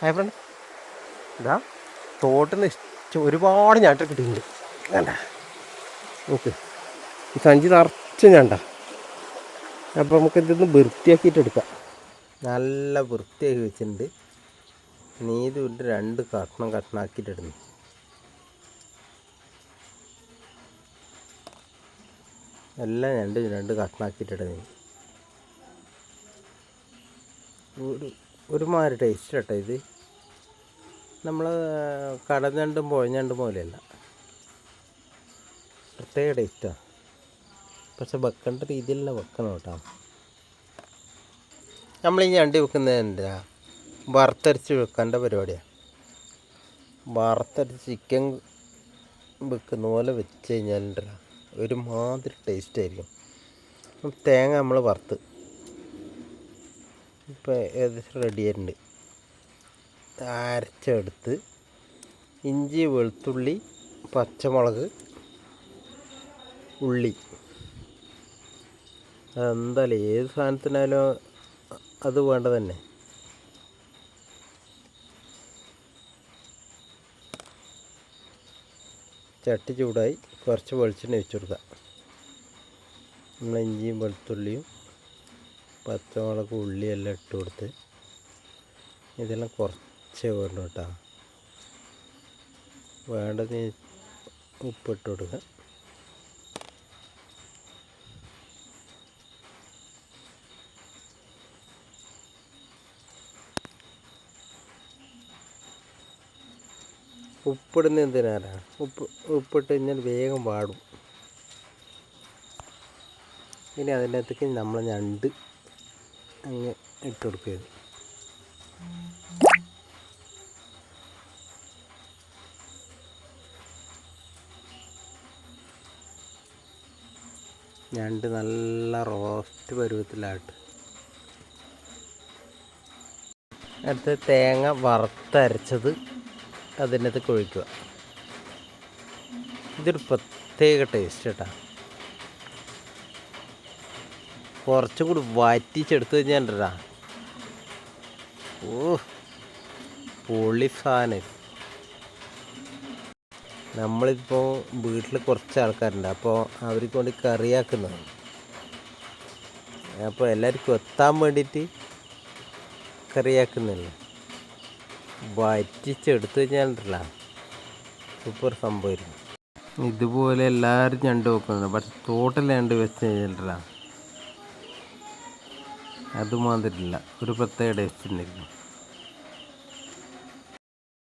Hi front ഇതാ നിന്ന് ഇഷ്ടം ഒരുപാട് ഞാൻ കിട്ടിയിട്ടുണ്ട്. വേണ്ട. ഓക്കെ. ഈ സഞ്ചി നിറച്ച് ഞണ്ട. അപ്പോൾ നമുക്ക് ഇതൊന്ന് വൃത്തിയാക്കിയിട്ട് എടുക്കാം. നല്ല വൃത്തിയാക്കി വെച്ചിട്ടുണ്ട്. നീതി വിട്ട് രണ്ട് കഷ്ണം കഷ്ണാക്കിയിട്ടിടുന്നു എല്ലാം രണ്ട് രണ്ട് കഷ്ണാക്കിയിട്ടിടുന്നു ഒരുമാതിരി ടേസ്റ്റ് കേട്ടോ ഇത്. നമ്മൾ കടഞ്ഞണ്ടും പുഴഞ്ഞണ്ടും പോലെയല്ല. പ്രത്യേക ടേസ്റ്റാണ് പക്ഷെ വെക്കേണ്ട രീതിയിലുള്ള വെക്കണം കേട്ടോ. നമ്മൾ ഈ ഞണ്ടി വെക്കുന്നത് എന്താ? വറുത്തരച്ച് വെക്കേണ്ട പരിപാടിയാണ് വറുത്തരച്ച് ചിക്കൻ വെക്കുന്ന പോലെ വെച്ച് കഴിഞ്ഞാൽ ഒരുമാതിരി ടേസ്റ്റ് ആയിരിക്കും. തേങ്ങ നമ്മൾ വറുത്ത്. ഇപ്പോൾ ഏകദേശം റെഡി ആയിട്ടുണ്ട്. അരച്ചെടുത്ത് ഇഞ്ചി വെളുത്തുള്ളി പച്ചമുളക് ഉള്ളി. എന്തായാലും ഏത് സാധനത്തിനായാലും അത് വേണ്ട തന്നെ ചട്ടി ചൂടായി കുറച്ച് വെളിച്ചെണ്ണ വെച്ചു കൊടുക്കുക. നമ്മൾ ഇഞ്ചിയും വെളുത്തുള്ളിയും പച്ചമുളക് ഉള്ളിയെല്ലാം ഇട്ട് കൊടുത്ത് ഇതെല്ലാം കുറച്ച് വേണ്ട കേട്ടോ. വേണ്ടത് ഉപ്പിട്ട് കൊടുക്കുക. ഉപ്പിടുന്ന എന്തിനാണ് ഉപ്പ് ഉപ്പിട്ട് കഴിഞ്ഞാൽ വേഗം വാടും. ഇനി അതിന്റെ അകത്തേക്ക് നമ്മൾ ഞണ്ട് അങ്ങ് ഇട്ട് കൊടുക്കുകയത് ഞണ്ട് നല്ല റോസ്റ്റ് പരുവത്തിലായിട്ട്. അടുത്ത് തേങ്ങ വറുത്തരച്ചത് അതിനകത്ത് കൊഴിക്കുക. ഇതൊരു പ്രത്യേക ടേസ്റ്റ് കേട്ടോ കുറച്ചും കൂടി വറ്റിച്ചെടുത്ത് കഴിഞ്ഞാൽ ഓ പൊളി സാധനം. നമ്മളിപ്പോൾ വീട്ടിൽ കുറച്ച് ആൾക്കാരുണ്ട് അപ്പോൾ അവർക്ക് വേണ്ടി കറിയാക്കുന്നതാണ്. അപ്പോൾ എല്ലാവർക്കും എത്താൻ വേണ്ടിയിട്ട് കറിയാക്കുന്നില്ല? വറ്റിച്ചെടുത്ത് കഴിഞ്ഞാൽ സൂപ്പർ സംഭവമായിരുന്നു. ഇതുപോലെ എല്ലാവരും ഞണ്ട് വെക്കുന്നുണ്ട്. പക്ഷെ തോട്ടിൽ ഞണ്ട് വെച്ച് കഴിഞ്ഞിട്ടില്ല അതുമാതിരില്ല. ഒരു പ്രത്യേക ടേസ്റ്റ് ഉണ്ടായിരുന്നു